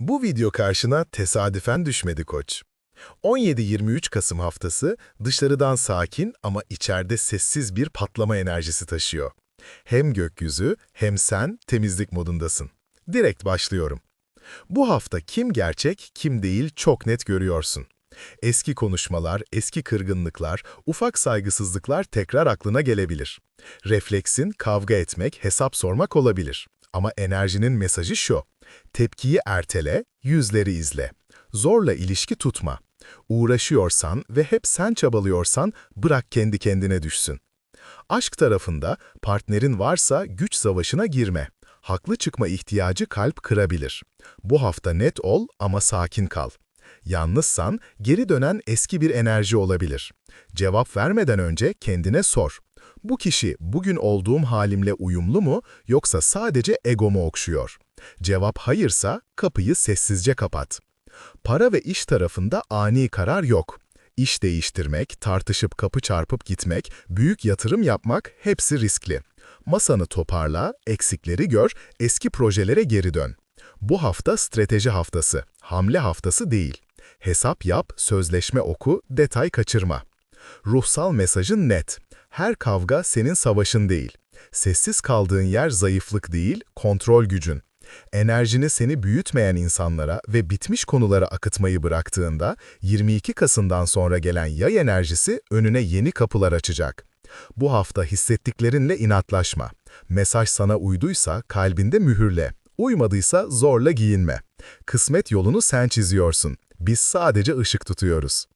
Bu video karşına tesadüfen düşmedi koç. 17-23 Kasım haftası dışarıdan sakin ama içeride sessiz bir patlama enerjisi taşıyor. Hem gökyüzü hem sen temizlik modundasın. Direkt başlıyorum. Bu hafta kim gerçek, kim değil çok net görüyorsun. Eski konuşmalar, eski kırgınlıklar, ufak saygısızlıklar tekrar aklına gelebilir. Refleksin kavga etmek, hesap sormak olabilir. Ama enerjinin mesajı şu. Tepkiyi ertele, yüzleri izle. Zorla ilişki tutma. Uğraşıyorsan ve hep sen çabalıyorsan bırak kendi kendine düşsün. Aşk tarafında partnerin varsa güç savaşına girme. Haklı çıkma ihtiyacı kalp kırabilir. Bu hafta net ol ama sakin kal. Yalnızsan geri dönen eski bir enerji olabilir. Cevap vermeden önce kendine sor. Bu kişi bugün olduğum halimle uyumlu mu yoksa sadece egomu okşuyor? Cevap hayırsa kapıyı sessizce kapat. Para ve iş tarafında ani karar yok. İş değiştirmek, tartışıp kapı çarpıp gitmek, büyük yatırım yapmak hepsi riskli. Masanı toparla, eksikleri gör, eski projelere geri dön. Bu hafta strateji haftası, hamle haftası değil. Hesap yap, sözleşme oku, detay kaçırma. Ruhsal mesajın net. Her kavga senin savaşın değil. Sessiz kaldığın yer zayıflık değil, kontrol gücün. Enerjini seni büyütmeyen insanlara ve bitmiş konulara akıtmayı bıraktığında 22 Kasım'dan sonra gelen yay enerjisi önüne yeni kapılar açacak. Bu hafta hissettiklerinle inatlaşma. Mesaj sana uyduysa kalbinde mühürle. Uymadıysa zorla giyinme. Kısmet yolunu sen çiziyorsun. Biz sadece ışık tutuyoruz.